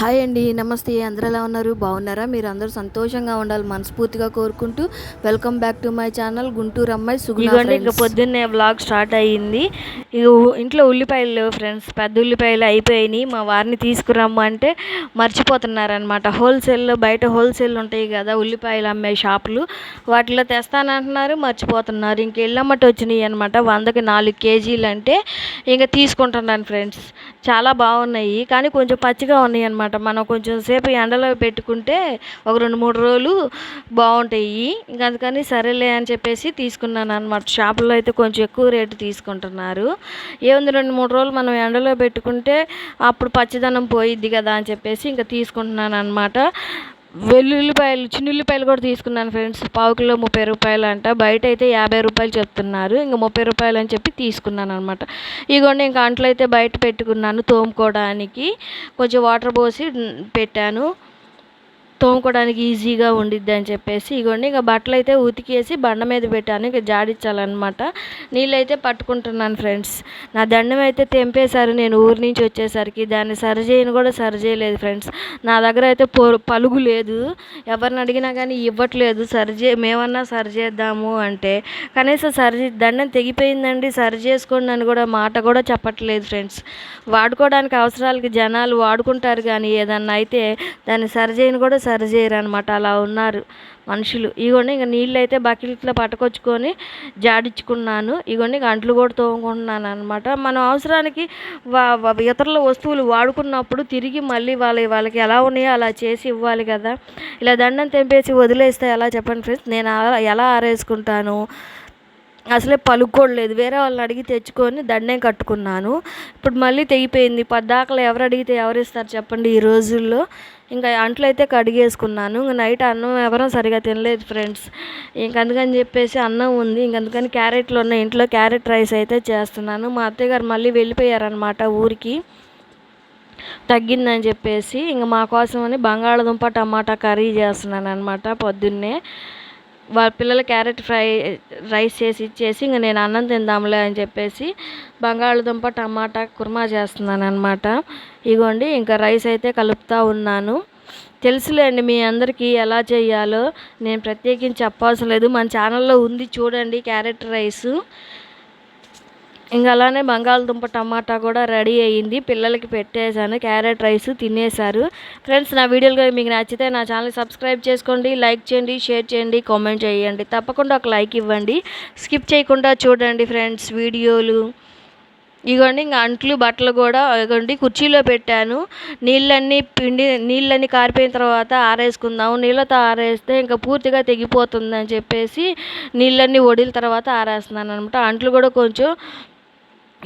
Hi అండి నమస్తే. అందరూ ఎలా ఉన్నారు? బాగున్నారా? మీరు అందరూ సంతోషంగా ఉండాలి మనస్ఫూర్తిగా కోరుకుంటూ welcome back to my channel Guntur అమ్మాయి సుగుణ ఇంకా. పొద్దున్నే వ్లాగ్ స్టార్ట్ అయ్యింది. ఇంట్లో ఉల్లిపాయలు ఫ్రెండ్స్ పెద్ద ఉల్లిపాయలు అయిపోయినాయి. మా వారిని తీసుకురమ్మంటే మర్చిపోతున్నారనమాట హోల్సేల్లో బయట హోల్సేల్ ఉంటాయి కదా ఉల్లిపాయలు అమ్మే షాపులు. వాటిలో తెస్తానంటున్నారు మర్చిపోతున్నారు. ఇంక ఎల్లమ్మటి వచ్చినాయి అనమాట వందకి నాలుగు కేజీలు అంటే ఇంకా తీసుకుంటున్నాను ఫ్రెండ్స్ చాలా బాగున్నాయి. కానీ కొంచెం పచ్చిగా ఉన్నాయి అనమాట మనం కొంచెం సేపు ఎండలో పెట్టుకుంటే ఒక రెండు మూడు రోజులు బాగుంటాయి. ఇంకా అందుకని సరేలే అని చెప్పేసి తీసుకున్నాను అనమాట షాపుల్లో అయితే కొంచెం ఎక్కువ రేటు తీసుకుంటున్నారు. ఏముంది రెండు మూడు రోజులు మనం ఎండలో పెట్టుకుంటే అప్పుడు పచ్చిదనం పోయిద్ది కదా అని చెప్పేసి ఇంకా తీసుకుంటున్నాను అనమాట వెల్లుల్లిపాయలు చిన్నుల్లిపాయలు కూడా తీసుకున్నాను ఫ్రెండ్స్. పావు కిలో ముప్పై రూపాయలు అంట. బయట అయితే యాభై రూపాయలు చెప్తున్నారు. ఇంకా ముప్పై రూపాయలు అని చెప్పి తీసుకున్నాను అనమాట ఇదిగోండి ఇంకా అంట్లో అయితే బయట పెట్టుకున్నాను తోముకోవడానికి. కొంచెం వాటర్ పోసి పెట్టాను. తోముకోవడానికి ఈజీగా ఉండిద్ది అని చెప్పేసి ఇగోండి ఇంకా బట్టలు అయితే ఉతికేసి బండ మీద పెట్టాను ఇక జాడించాలన్నమాట నీళ్ళైతే పట్టుకుంటున్నాను ఫ్రెండ్స్. నా దండం అయితే తెంపేశారు నేను ఊరి నుంచి వచ్చేసరికి. దాన్ని సరిచేయను కూడా సరి చేయలేదు ఫ్రెండ్స్. నా దగ్గర అయితే పొ పలుగు లేదు. ఎవరిని అడిగినా కానీ ఇవ్వట్లేదు. సరిచే మేమన్నా సరి చేద్దాము అంటే. కనీసం సరి దండం తెగిపోయిందండి సరి చేసుకోండి అని కూడా మాట కూడా చెప్పట్లేదు ఫ్రెండ్స్. వాడుకోవడానికి అవసరాలకి జనాలు వాడుకుంటారు కానీ ఏదన్నా అయితే దాన్ని సరిచేయను కూడా సరి చేయరు అనమాట అలా ఉన్నారు మనుషులు. ఇగోండి ఇంకా నీళ్ళు అయితే బకెట్లో పట్టుకొచ్చుకొని జాడించుకున్నాను ఇగోండి ఇంకా అంట్లు కూడా తోముకుంటున్నాను అనమాట మనం అవసరానికి వా ఇతరుల వస్తువులు వాడుకున్నప్పుడు తిరిగి మళ్ళీ వాళ్ళ వాళ్ళకి ఎలా ఉన్నాయో అలా చేసి ఇవ్వాలి కదా. ఇలా దండం తెంపేసి వదిలేస్తే ఎలా చెప్పండి ఫ్రెండ్స్? నేను ఎలా ఆరేసుకుంటాను? అసలే పలుకోలేదు వేరే వాళ్ళని అడిగి తెచ్చుకొని దండే కట్టుకున్నాను. ఇప్పుడు మళ్ళీ తెగిపోయింది. పద్దాకలు ఎవరు అడిగితే ఎవరు ఇస్తారు చెప్పండి ఈ రోజుల్లో. ఇంకా అంట్లు అయితే కడిగేసుకున్నాను. ఇంకా నైట్ అన్నం ఎవరూ సరిగా తినలేదు ఫ్రెండ్స్. ఇంకందుకని చెప్పేసి అన్నం ఉంది. ఇంక అందుకని క్యారెట్లు ఉన్నాయి. ఇంట్లో క్యారెట్ రైస్ అయితే చేస్తున్నాను. మా అత్తయ్య గారు మళ్ళీ వెళ్ళిపోయారనమాట ఊరికి. తగ్గిందని చెప్పేసి ఇంక మా కోసమని బంగాళదుంప టమాటా కర్రీ చేస్తున్నాను అనమాట పొద్దున్నే. వాళ్ళ పిల్లలు క్యారెట్ ఫ్రై రైస్ చేసి ఇచ్చేసి ఇంక నేను అన్నం తిందాంలే అని చెప్పేసి బంగాళదుంప టమాటా కుర్మా చేస్తున్నాను అనమాట ఇగోండి ఇంకా రైస్ అయితే కలుపుతూ ఉన్నాను. తెలుసులేండి మీ అందరికీ ఎలా చేయాలో. నేను ప్రత్యేకించి చెప్పవసరం లేదు. మన ఛానల్లో ఉంది చూడండి క్యారెట్ రైసు. ఇంకా అలానే బంగాళదుంప టమాటా కూడా రెడీ అయ్యింది. పిల్లలకి పెట్టేశాను క్యారెట్ రైస్ తినేశారు. ఫ్రెండ్స్ నా వీడియోలు మీకు నచ్చితే నా ఛానల్ సబ్స్క్రైబ్ చేసుకోండి లైక్ చేయండి షేర్ చేయండి కామెంట్ చేయండి. తప్పకుండా ఒక లైక్ ఇవ్వండి. స్కిప్ చేయకుండా చూడండి ఫ్రెండ్స్ వీడియోలు. ఇగోండి ఇంకా అంట్లు బట్టలు కూడా ఇగోండి కుర్చీలో పెట్టాను. నీళ్ళన్నీ పిండి నీళ్ళన్నీ కారిపోయిన తర్వాత ఆరేసుకుందాము. నీళ్ళతో ఆరేస్తే ఇంకా పూర్తిగా తెగిపోతుంది అని చెప్పేసి నీళ్ళన్నీ వడిన తర్వాత ఆరేస్తున్నాను అనమాట అంట్లు కూడా కొంచెం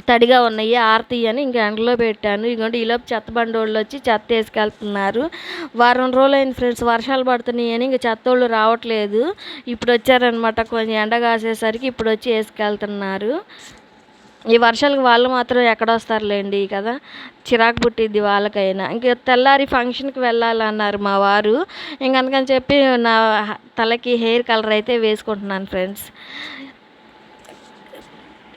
తడిగా ఉన్నాయి ఆర్తి అని ఇంక ఎండలో పెట్టాను. ఇదిగోండి ఈలోపు చెత్త బండోళ్ళు వచ్చి చెత్త వేసుకెళ్తున్నారు. వారం రోజులు ఫ్రెండ్స్ వర్షాలు పడుతున్నాయి అని ఇంక చెత్త వాళ్ళు రావట్లేదు. ఇప్పుడు వచ్చారనమాట కొంచెం ఎండ కాసేసరికి ఇప్పుడు వచ్చి వేసుకెళ్తున్నారు. ఈ వర్షాలకు వాళ్ళు మాత్రం ఎక్కడ వస్తారులేండి కదా? చిరాకు పుట్టిద్ది వాళ్ళకైనా. ఇంక తెల్లారి ఫంక్షన్కి వెళ్ళాలన్నారు మా వారు. ఇంక అందుకని చెప్పి నా తలకి హెయిర్ కలర్ అయితే వేసుకుంటున్నాను ఫ్రెండ్స్.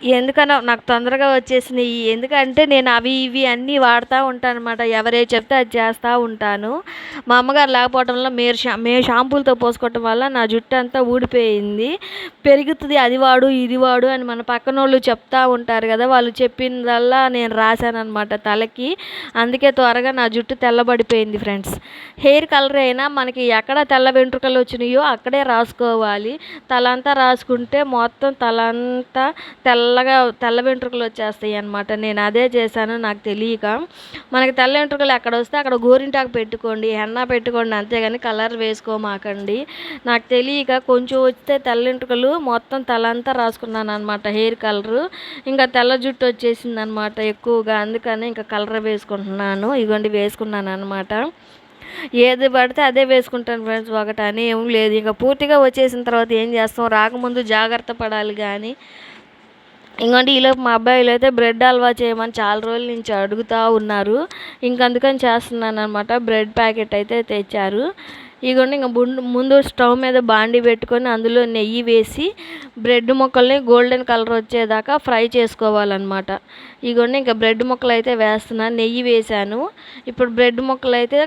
ఎందుకనో నాకు తొందరగా వచ్చేసినాయి. ఎందుకంటే నేను అవి ఇవి అన్నీ వాడుతూ ఉంటాను అనమాట ఎవరే చెప్తే అది చేస్తూ ఉంటాను. మా అమ్మగారు లేకపోవడంలో మీరు షా మేము షాంపూలతో పోసుకోవటం వల్ల నా జుట్టు అంతా ఊడిపోయింది. పెరుగుతుంది. అది వాడు ఇది వాడు అని మన పక్కన వాళ్ళు చెప్తూ ఉంటారు కదా. వాళ్ళు చెప్పిందల్లా నేను రాశాను అనమాట తలకి. అందుకే త్వరగా నా జుట్టు తెల్లబడిపోయింది ఫ్రెండ్స్. హెయిర్ కలర్ అయినా మనకి ఎక్కడ తెల్ల వెంట్రుకలు వచ్చినాయో అక్కడే రాసుకోవాలి. తలంతా రాసుకుంటే మొత్తం తలంతా తెల్ల తెల్లగా తెల్ల వెంట్రుకలు వచ్చేస్తాయి అనమాట నేను అదే చేశాను నాకు తెలియక. మనకి తెల్ల వెంట్రుకలు ఎక్కడ వస్తే అక్కడ గోరింటాకు పెట్టుకోండి హెన్నా పెట్టుకోండి అంతేగాని కలర్ వేసుకోమాకండి. నాకు తెలియక కొంచెం వస్తే తెల్ల వెంట్రుకలు మొత్తం తలంతా రాసుకున్నాను అనమాట హెయిర్ కలరు. ఇంకా తెల్ల జుట్టు వచ్చేసింది అనమాట ఎక్కువగా అందుకని ఇంకా కలర్ వేసుకుంటున్నాను. ఇగోండి వేసుకున్నాను అనమాట ఏది పడితే అదే వేసుకుంటాను ఫ్రెండ్స్ ఒకటని ఏం లేదు. ఇంకా పూర్తిగా వచ్చేసిన తర్వాత ఏం చేస్తాం? రాకముందు జాగ్రత్త పడాలి కానీ ఇంకోటి ఈలోపు మా అబ్బాయిలు అయితే బ్రెడ్ హల్వా చేయమని చాలా రోజుల నుంచి అడుగుతూ ఉన్నారు. ఇంక అందుకని చేస్తున్నాను అనమాట బ్రెడ్ ప్యాకెట్ అయితే తెచ్చారు. ఇదిగోండి ఇంకా ముందు ముందు స్టవ్ మీద బాండి పెట్టుకొని అందులో నెయ్యి వేసి బ్రెడ్ ముక్కల్ని గోల్డెన్ కలర్ వచ్చేదాకా ఫ్రై చేసుకోవాలన్నమాట. ఇదిగోండి ఇంకా బ్రెడ్ ముక్కలు అయితే వేస్తున్నాను నెయ్యి వేసాను ఇప్పుడు బ్రెడ్ ముక్కలు అయితే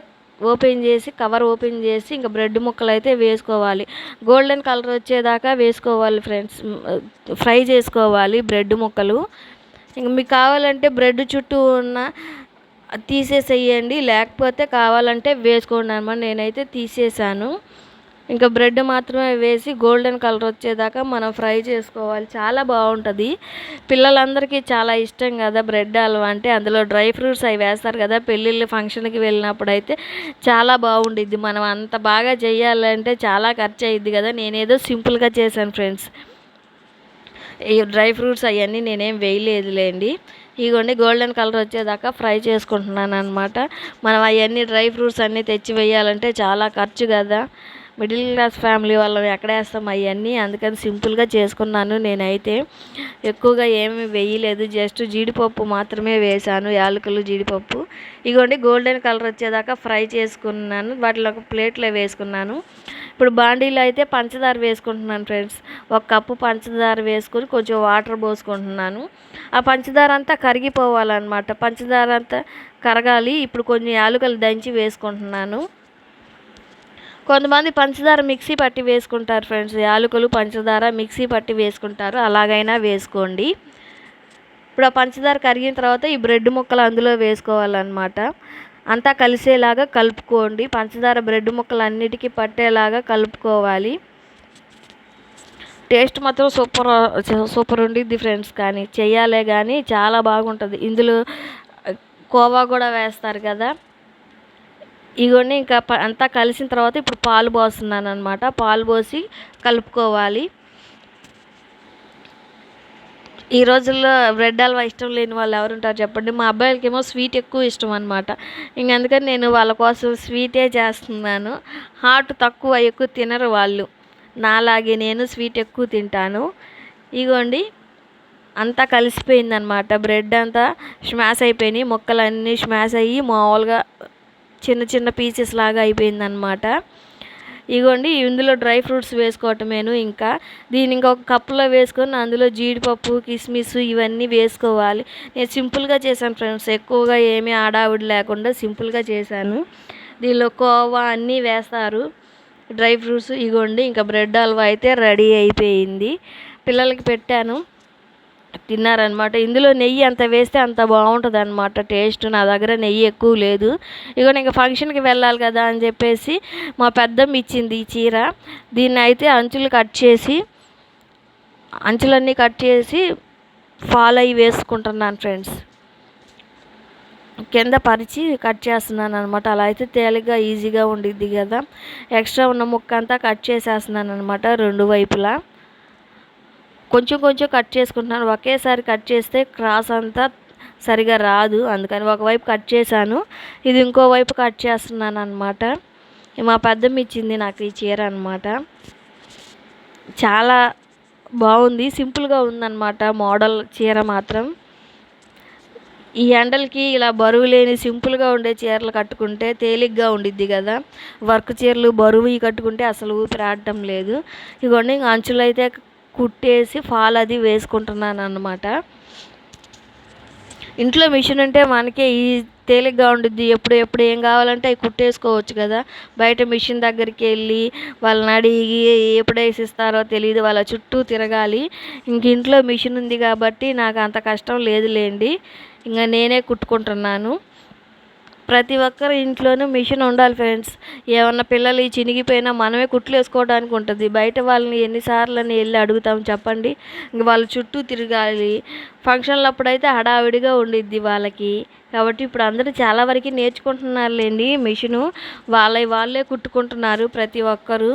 ఓపెన్ చేసి కవర్ ఓపెన్ చేసి ఇంకా బ్రెడ్ ముక్కలు అయితే వేసుకోవాలి. గోల్డెన్ కలర్ వచ్చేదాకా వేసుకోవాలి ఫ్రెండ్స్. ఫ్రై చేసుకోవాలి బ్రెడ్ ముక్కలు. ఇంకా మీకు కావాలంటే బ్రెడ్ చుట్టూ ఉన్న తీసేసేయండి. లేకపోతే కావాలంటే వేసుకోండి అనమాట నేనైతే తీసేసాను. ఇంకా బ్రెడ్ మాత్రమే వేసి గోల్డెన్ కలర్ వచ్చేదాకా మనం ఫ్రై చేసుకోవాలి. చాలా బాగుంటుంది. పిల్లలందరికీ చాలా ఇష్టం కదా బ్రెడ్ హల్వా అంటే. అందులో డ్రై ఫ్రూట్స్ అవి వేస్తారు కదా. పెళ్ళిళ్ళ ఫంక్షన్కి వెళ్ళినప్పుడు అయితే చాలా బాగుండిద్ది. మనం అంత బాగా చేయాలంటే చాలా ఖర్చు అయ్యిద్ది కదా. నేనేదో సింపుల్గా చేశాను ఫ్రెండ్స్. ఈ డ్రై ఫ్రూట్స్ అవన్నీ నేనేం వేయలేదులేండి. ఇగోండి గోల్డెన్ కలర్ వచ్చేదాకా ఫ్రై చేసుకుంటున్నాను అనమాట మనం అవన్నీ డ్రై ఫ్రూట్స్ అన్నీ తెచ్చి వేయాలంటే చాలా ఖర్చు కదా. మిడిల్ క్లాస్ ఫ్యామిలీ వాళ్ళం ఎక్కడ వేస్తాం అవన్నీ అందుకని సింపుల్గా చేసుకున్నాను నేనైతే. ఎక్కువగా ఏమి వేయలేదు జస్ట్ జీడిపప్పు మాత్రమే వేశాను యాలకులు జీడిపప్పు. ఇగోండి గోల్డెన్ కలర్ వచ్చేదాకా ఫ్రై చేసుకున్నాను వాటిలో ఒక ప్లేట్లో వేసుకున్నాను. ఇప్పుడు బాండీలో అయితే పంచదార వేసుకుంటున్నాను ఫ్రెండ్స్. ఒక కప్పు పంచదార వేసుకొని కొంచెం వాటర్ పోసుకుంటున్నాను. ఆ పంచదార అంతా కరిగిపోవాలన్నమాట. పంచదార అంతా కరగాలి ఇప్పుడు కొన్ని యాలకులు దంచి వేసుకుంటున్నాను. కొంతమంది పంచదార మిక్సీ పట్టి వేసుకుంటారు ఫ్రెండ్స్. యాలకులు పంచదార మిక్సీ పట్టి వేసుకుంటారు. అలాగైనా వేసుకోండి. ఇప్పుడు ఆ పంచదార కరిగిన తర్వాత ఈ బ్రెడ్ ముక్కలు అందులో వేసుకోవాలన్నమాట. అంతా కలిసేలాగా కలుపుకోండి. పంచదార బ్రెడ్ ముక్కలు అన్నిటికీ పట్టేలాగా కలుపుకోవాలి. టేస్ట్ మాత్రం సూపర్ సూపర్ ఉండిద్ది ఫ్రెండ్స్. కానీ చేయాలే కానీ చాలా బాగుంటుంది. ఇందులో కోవా కూడా వేస్తారు కదా. ఇగోండి ఇంకా ప- అంతా కలిసిన తర్వాత ఇప్పుడు పాలు పోస్తున్నాను అనమాట పాలు పోసి కలుపుకోవాలి. ఈ రోజుల్లో బ్రెడ్ హల్వా ఇష్టం లేని వాళ్ళు ఎవరు ఉంటారు చెప్పండి. మా అబ్బాయిలకి ఏమో స్వీట్ ఎక్కువ ఇష్టం అనమాట ఇంక అందుకని నేను వాళ్ళ కోసం స్వీటే చేస్తున్నాను. హాట్ తక్కువ ఎక్కువ తినరు వాళ్ళు. నాలాగే నేను స్వీట్ ఎక్కువ తింటాను. ఇగోండి అంతా కలిసిపోయిందనమాట బ్రెడ్ అంతా స్మాష్ అయిపోయినాయి. ముక్కలన్నీ స్మాష్ అయ్యి మామూలుగా చిన్న చిన్న పీసెస్ లాగా అయిపోయిందనమాట ఇగోండి ఇందులో డ్రై ఫ్రూట్స్ వేసుకోవటమేను ఇంకా. దీన్ని ఇంకొక కప్పులో వేసుకొని అందులో జీడిపప్పు కిస్మిస్ ఇవన్నీ వేసుకోవాలి. నేను సింపుల్గా చేశాను ఫ్రెండ్స్. ఎక్కువగా ఏమీ ఆడావిడి లేకుండా సింపుల్గా చేశాను. దీనిలో కోవా అన్నీ వేస్తారు. డ్రై ఫ్రూట్స్ ఇగోండి ఇంకా బ్రెడ్ హల్వా అయితే రెడీ అయిపోయింది. పిల్లలకి పెట్టాను. తిన్నారనమాట ఇందులో నెయ్యి అంత వేస్తే అంత బాగుంటుంది అనమాట టేస్ట్. నా దగ్గర నెయ్యి ఎక్కువ లేదు. ఇగో ఇంకా ఫంక్షన్కి వెళ్ళాలి కదా అని చెప్పేసి మా పెద్దమ్మ ఇచ్చింది ఈ చీర. దీన్ని అయితే అంచులు కట్ చేసి అంచులన్నీ కట్ చేసి ఫాలో అయ్యి వేసుకుంటున్నాను ఫ్రెండ్స్. కింద పరిచి కట్ చేస్తున్నాను అనమాట అలా అయితే తేలిగ్గా ఈజీగా ఉండిద్ది కదా. ఎక్స్ట్రా ఉన్న ముక్క అంతా కట్ చేసేస్తున్నాను అనమాట రెండు వైపులా. కొంచెం కొంచెం కట్ చేసుకుంటున్నాను. ఒకేసారి కట్ చేస్తే క్రాస్ అంతా సరిగా రాదు. అందుకని ఒకవైపు కట్ చేశాను. ఇది ఇంకో వైపు కట్ చేస్తున్నాను అనమాట మా పెద్దమ్మ ఇచ్చింది నాకు ఈ చీర అనమాట చాలా బాగుంది. సింపుల్గా ఉందన్నమాట మోడల్ చీర మాత్రం. ఈ ఎండలకి ఇలా బరువు లేని సింపుల్గా ఉండే చీరలు కట్టుకుంటే తేలిగ్గా ఉండిద్ది కదా. వర్క్ చీరలు బరువు కట్టుకుంటే అసలు ఊపిరాడటం లేదు. ఇగోండి ఇంక అంచులు అయితే కుట్టేసి ఫాల్ అది వేసుకుంటున్నాను అన్నమాట ఇంట్లో మిషన్ ఉంటే మనకే ఈ తేలిగ్గా ఉండుద్ది. ఎప్పుడు ఎప్పుడు ఏం కావాలంటే అవి కుట్టేసుకోవచ్చు కదా. బయట మిషన్ దగ్గరికి వెళ్ళి వాళ్ళని అడిగి ఎప్పుడు వేసిస్తారో తెలియదు వాళ్ళ చుట్టూ తిరగాలి. ఇంక ఇంట్లో మిషన్ ఉంది కాబట్టి నాకు అంత కష్టం లేదులేండి. ఇంకా నేనే కుట్టుకుంటున్నాను. ప్రతి ఒక్కరి ఇంట్లోనూ మిషన్ ఉండాలి ఫ్రెండ్స్. ఏమన్నా పిల్లలు చినిగిపోయినా మనమే కుట్లు వేసుకోవడానికి ఉంటుంది. బయట వాళ్ళని ఎన్నిసార్లు అని వెళ్ళి అడుగుతాం చెప్పండి. ఇంక వాళ్ళ చుట్టూ తిరగాలి. ఫంక్షన్లప్పుడైతే హడావిడిగా ఉండిద్ది వాళ్ళకి. కాబట్టి ఇప్పుడు అందరూ చాలా వరకు నేర్చుకుంటున్నారులేండి మిషను. వాళ్ళ వాళ్ళే కుట్టుకుంటున్నారు ప్రతి ఒక్కరు.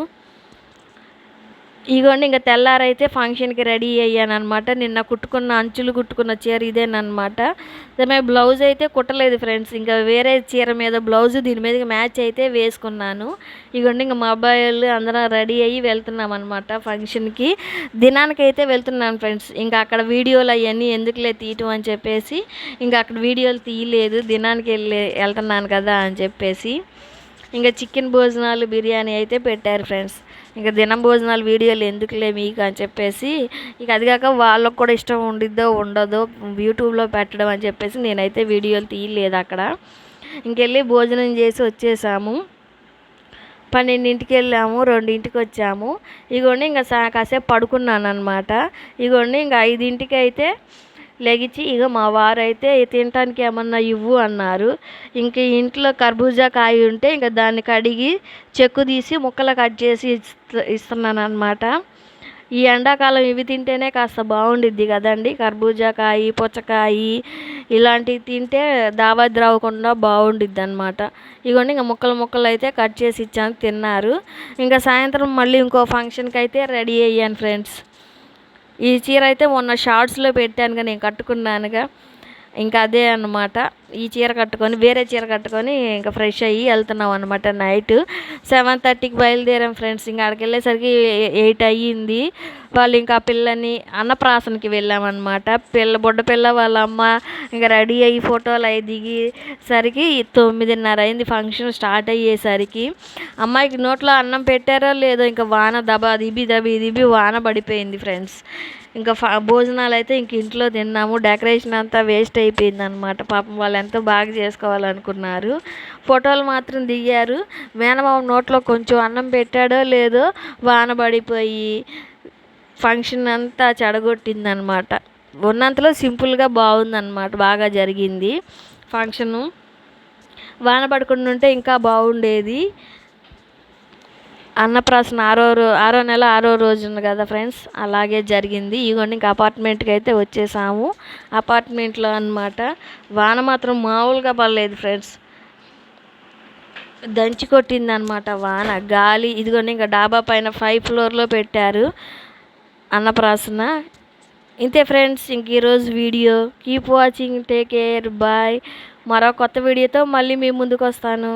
ఇగోండి ఇంకా తెల్లారైతే ఫంక్షన్కి రెడీ అయ్యాను అనమాట నిన్న కుట్టుకున్న అంచులు కుట్టుకున్న చీర ఇదేనమాట మేము బ్లౌజ్ అయితే కుట్టలేదు ఫ్రెండ్స్. ఇంకా వేరే చీర మీద బ్లౌజ్ దీని మీద మ్యాచ్ అయితే వేసుకున్నాను. ఇగోండి ఇంకా మా అబ్బాయిలు అందరం రెడీ అయ్యి వెళ్తున్నాం అనమాట ఫంక్షన్కి. దినానికైతే వెళ్తున్నాను ఫ్రెండ్స్. ఇంకా అక్కడ వీడియోలు అవన్నీ ఎందుకులే తీయటం అని చెప్పేసి ఇంకా అక్కడ వీడియోలు తీయలేదు. దినానికి వెళ్ళి వెళ్తున్నాను కదా అని చెప్పేసి. ఇంకా చికెన్ భోజనాలు బిర్యానీ అయితే పెట్టారు ఫ్రెండ్స్. ఇంకా దినం భోజనాలు వీడియోలు ఎందుకులే మీకు అని చెప్పేసి ఇక అది కాక వాళ్ళకు కూడా ఇష్టం ఉండిద్దో ఉండదో యూట్యూబ్లో పెట్టడం అని చెప్పేసి నేనైతే వీడియోలు తీయలేదు అక్కడ. ఇంకెళ్ళి భోజనం చేసి వచ్చేసాము. పన్నెండింటికి వెళ్ళాము రెండింటికి వచ్చాము. ఇగోండి ఇంకా కాసేపు పడుకున్నాను అనమాట ఇగోండి ఇంకా ఐదింటికి అయితే లెగిచి ఇక మా వారైతే తినటానికి ఏమన్నా ఇవ్వు అన్నారు. ఇంక ఇంట్లో కర్బూజా కాయ ఉంటే ఇంకా దాన్ని కడిగి చెక్కు తీసి ముక్కలు కట్ చేసి ఇస్తున్నాను అనమాట ఈ ఎండాకాలం ఇవి తింటేనే కాస్త బాగుండిద్ది కదండి. కర్బూజా కాయ పుచ్చకాయ ఇలాంటివి తింటే దావా ద్రావకుండా బాగుండిద్ది అనమాట ఇగోండి ఇంకా ముక్కలు ముక్కలు అయితే కట్ చేసి ఇచ్చాను తిన్నారు. ఇంకా సాయంత్రం మళ్ళీ ఇంకో ఫంక్షన్కి అయితే రెడీ అయ్యాను ఫ్రెండ్స్. ఈ చీర అయితే మొన్న షార్ట్స్లో పెట్టానుగా నేను కట్టుకున్నానుగా. ఇంకా అదే అన్నమాట. ఈ చీర కట్టుకొని వేరే చీర కట్టుకొని ఇంకా ఫ్రెష్ అయ్యి వెళ్తున్నాం అనమాట నైట్ సెవెన్ థర్టీకి బయలుదేరాం ఫ్రెండ్స్ ఇంకా అక్కడికి వెళ్ళేసరికి ఎయిట్ అయ్యింది. వాళ్ళు ఇంకా పిల్లని అన్నప్రాసనకి వెళ్ళామన్నమాట పిల్ల బుడ్డ పిల్ల వాళ్ళ అమ్మ ఇంకా రెడీ అయ్యి ఫోటోలు అవి దిగేసరికి తొమ్మిదిన్నర అయింది ఫంక్షన్ స్టార్ట్ అయ్యేసరికి. అమ్మాయికి నోట్లో అన్నం పెట్టారో లేదో ఇంకా వాన దబా దిబి దబి దిబి వాన పడిపోయింది ఫ్రెండ్స్ ఇంకా ఫ భోజనాలు అయితే ఇంక ఇంట్లో తిన్నాము. డెకరేషన్ అంతా వేస్ట్ అయిపోయింది అనమాట పాపం వాళ్ళు ఎంతో బాగా చేసుకోవాలనుకున్నారు. ఫోటోలు మాత్రం దిగారు. మేనమామ నోట్లో కొంచెం అన్నం పెట్టాడో లేదో వాన పడిపోయి ఫంక్షన్ అంతా చెడగొట్టింది అనమాట ఉన్నంతలో సింపుల్గా బాగుందన్నమాట. బాగా జరిగింది ఫంక్షను వాన పడకుండా ఉంటే ఇంకా బాగుండేది. అన్నప్రాసన ఆరో రో ఆరో నెల ఆరో రోజు ఉంది కదా ఫ్రెండ్స్? అలాగే జరిగింది. ఇదిగోండి ఇంకా అపార్ట్మెంట్కి అయితే వచ్చేసాము. అపార్ట్మెంట్లో అన్నమాట. వాన మాత్రం మామూలుగా పడలేదు ఫ్రెండ్స్. దంచి కొట్టింది అనమాట వాన గాలి. ఇదిగోండి ఇంకా డాబా పైన ఫైవ్ ఫ్లోర్లో పెట్టారు అన్నప్రాసన. ఇంతే ఫ్రెండ్స్ ఇంక ఈరోజు video. Keep watching take care bye. మరో కొత్త వీడియోతో మళ్ళీ మీ ముందుకు వస్తాను.